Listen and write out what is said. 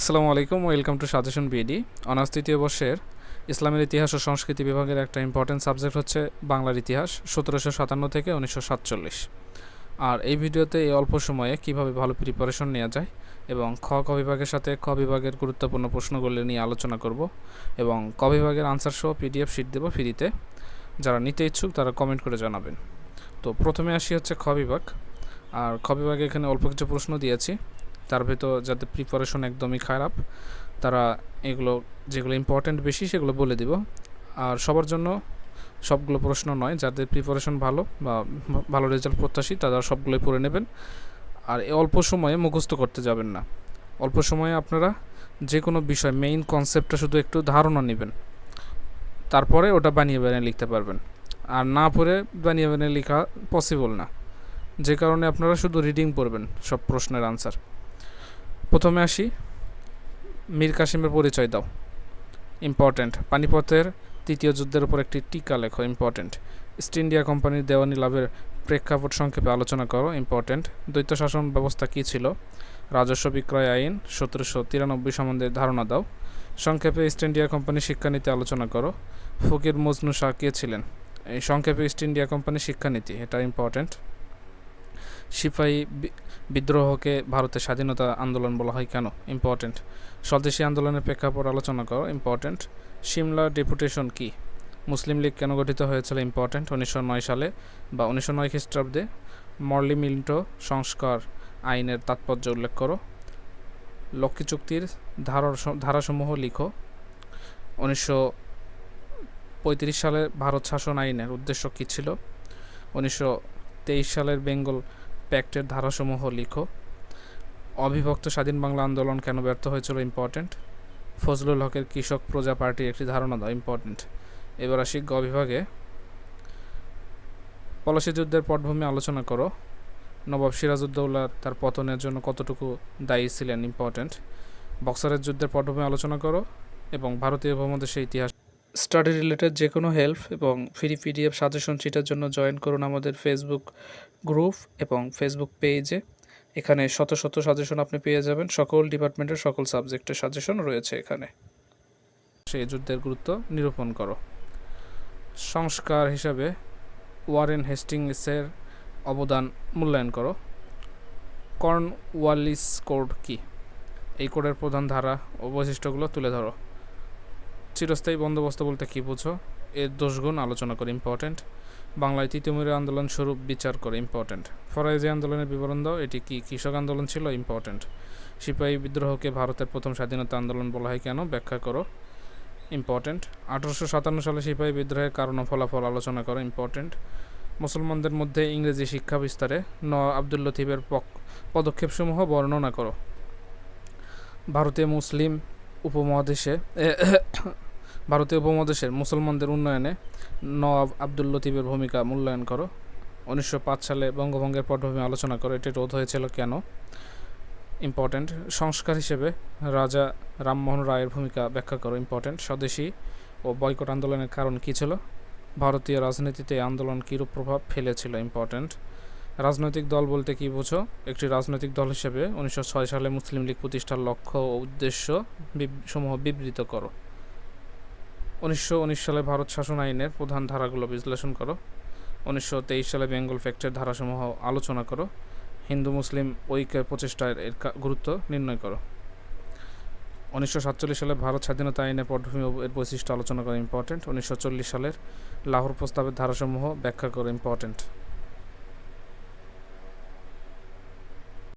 আসসালামু আলাইকুম, welcome to suggestion BD. Honours তৃতীয় বর্ষের ইসলামের ইতিহাস ও সংস্কৃতি বিভাগের একটা ইম্পর্টেন্ট সাবজেক্ট হচ্ছে বাংলার ইতিহাস, সতেরোশো সাতান্ন থেকে উনিশশো সাতচল্লিশ। আর এই ভিডিওতে এই অল্প সময়ে কীভাবে ভালো প্রিপারেশন নেওয়া যায় এবং খ, ক বিভাগের সাথে খ বিভাগের গুরুত্বপূর্ণ প্রশ্নগুলি নিয়ে আলোচনা করব এবং ক বিভাগের আনসার সহ পিডিএফ শিট দেবো ফ্রিতে যারা নিতে ইচ্ছুক তারা কমেন্ট করে জানাবেন। তো প্রথমে আসি হচ্ছে খ বিভাগ। আর খ বিভাগে এখানে অল্প কিছু প্রশ্ন দিয়েছি। তার ভেতর যাদের প্রিপারেশন একদমই খারাপ, তারা এগুলো, যেগুলো ইম্পর্ট্যান্ট বেশি সেগুলো বলে দিব। আর সবার জন্য সবগুলো প্রশ্ন নয়, যাদের প্রিপারেশন ভালো বা ভালো রেজাল্ট প্রত্যাশী তারা সবগুলোই পড়ে নেবেন। আর অল্প সময়ে মুখস্থ করতে যাবেন না। অল্প সময়ে আপনারা যে কোনো বিষয় মেইন কনসেপ্টটা শুধু একটু ধারণা নেবেন। তারপরে ওটা বানিয়ে বানিয়ে লিখতে পারবেন। আর না পড়ে বানিয়ে বানিয়ে লেখা পসিবল না। যে কারণে আপনারা শুধু রিডিং পড়বেন সব প্রশ্নের আনসার প্রথমে আসি। মীর কাসিমের পরিচয় দাও। ইম্পর্ট্যান্ট পানিপথের তৃতীয় যুদ্ধের উপর একটি টিকা লেখো। ইম্পর্ট্যান্ট ইস্ট ইন্ডিয়া কোম্পানির দেওয়ানি লাভের প্রেক্ষাপট সংক্ষেপে আলোচনা করো। ইম্পর্ট্যান্ট দ্বৈত শাসন ব্যবস্থা কী ছিল? রাজস্ব বিক্রয় আইন সতেরোশো তিরানব্বই সম্বন্ধে ধারণা দাও। সংক্ষেপে ইস্ট ইন্ডিয়া কোম্পানি শিক্ষানীতি আলোচনা করো। ফকির মজনু শাহ কে ছিলেন? এই সংক্ষেপে ইস্ট ইন্ডিয়া কোম্পানি শিক্ষানীতি, এটা ইম্পর্ট্যান্ট সিপাহী বিদ্রোহকে ভারতের স্বাধীনতা আন্দোলন বলা হয় কেন? ইম্পর্ট্যান্ট স্বদেশী আন্দোলনের প্রেক্ষাপট আলোচনা করো। ইম্পর্ট্যান্ট সিমলা ডেপুটেশন কি? মুসলিম লীগ কেন গঠিত হয়েছিল? ইম্পর্ট্যান্ট উনিশশো নয় সালে বা উনিশশো নয় খ্রিস্টাব্দে মর্লি মিন্টো সংস্কার আইনের তাৎপর্য উল্লেখ করো। লক্ষ্মী চুক্তির ধারার ধারাসমূহ লিখো। উনিশশো পঁয়ত্রিশ সালে ভারত শাসন আইনের উদ্দেশ্য কী ছিল? উনিশশো তেইশ সালের বেঙ্গল প্যাক্টের ধারাসমূহ লিখো। অবিভক্ত স্বাধীন বাংলা আন্দোলন কেন ব্যর্থ হয়েছিল ইম্পর্ট্যান্ট ফজলুল হকের কৃষক প্রজা পার্টির একটি ধারণা দাও ইম্পর্ট্যান্ট এবার আসি গ বিভাগে। পলাশী যুদ্ধের পটভূমি আলোচনা করো। নবাব সিরাজউদ্দৌলা তার পতনের জন্য কতটুকু দায়ী ছিলেন ইম্পর্ট্যান্ট বক্সারের যুদ্ধের পটভূমি আলোচনা করো এবং ভারতীয় উপমহাদেশের ইতিহাস স্টাডি রিলেটেড যে কোনো হেল্প এবং ফ্রি পিডিএফ সাজেশন শিটের জন্য জয়েন করুন আমাদের ফেসবুক গ্রুপ এবং ফেসবুক পেজে এখানে শত শত সাজেশন আপনি পেয়ে যাবেন। সকল ডিপার্টমেন্টের সকল সাবজেক্টের সাজেশন রয়েছে এখানে। সেই যুদ্ধের গুরুত্ব নিরূপণ করো। সংস্কার হিসাবে ওয়ারেন হেস্টিংসের অবদান মূল্যায়ন করো। কর্ন ওয়ালিস কোড কি? এই কোডের প্রধান ধারা ও বৈশিষ্ট্যগুলো তুলে ধরো। চিরস্থায়ী বন্দোবস্ত বলতে কী বুঝো? এর দোষগুণ আলোচনা করে ইম্পর্ট্যান্ট বাংলায় তৃতীয়মূল্য আন্দোলন স্বরূপ বিচার করে ইম্পর্ট্যান্ট ফরাইজি আন্দোলনের বিবরণ দাও, এটি কি কৃষক আন্দোলন ছিল? ইম্পর্ট্যান্ট সিপাহী বিদ্রোহকে ভারতের প্রথম স্বাধীনতা আন্দোলন বলা হয় কেন? ব্যাখ্যা করো। ইম্পর্ট্যান্ট আঠারোশো সাতান্ন সালে সিপাহী বিদ্রোহের কারণ ও ফলাফল আলোচনা করো ইম্পর্ট্যান্ট মুসলমানদের মধ্যে ইংরেজি শিক্ষা বিস্তারে ন আব্দুল লতিফের পদক্ষেপসমূহ বর্ণনা করো। ভারতীয় মুসলিম উপমহাদেশে ভারতীয় উপমহাদেশের মুসলমানদের উন্নয়নে নওয়াব আব্দুল লতিফের ভূমিকা মূল্যায়ন করো। উনিশশো পাঁচ সালে বঙ্গভঙ্গের পটভূমি আলোচনা করো। এটি রোধ হয়েছিল কেন? ইম্পর্ট্যান্ট সংস্কার হিসেবে রাজা রামমোহন রায়ের ভূমিকা ব্যাখ্যা করো। ইম্পর্ট্যান্ট স্বদেশী ও বয়কট আন্দোলনের কারণ কী ছিল? ভারতীয় রাজনীতিতে আন্দোলন কীরূপ প্রভাব ফেলেছিল? ইম্পর্ট্যান্ট রাজনৈতিক দল বলতে কী বোঝো? একটি রাজনৈতিক দল হিসেবে উনিশশো ছয় সালে মুসলিম লীগ প্রতিষ্ঠার লক্ষ্য ও উদ্দেশ্য সমূহ বিবৃত করো। উনিশশো উনিশ সালে ভারত শাসন আইনের প্রধান ধারাগুলো বিশ্লেষণ করো। উনিশশো তেইশ সালে বেঙ্গল ফ্যাক্টের ধারাসমূহ আলোচনা করো। হিন্দু মুসলিম ঐক্যের প্রচেষ্টার এর গুরুত্ব নির্ণয় করো। উনিশশো সাতচল্লিশ সালে ভারত স্বাধীনতা আইনের পটভূমি এর বৈশিষ্ট্য আলোচনা করা ইম্পর্টেন্ট উনিশশো চল্লিশ সালের লাহোর প্রস্তাবের ধারাসমূহ ব্যাখ্যা করা ইম্পর্টেন্ট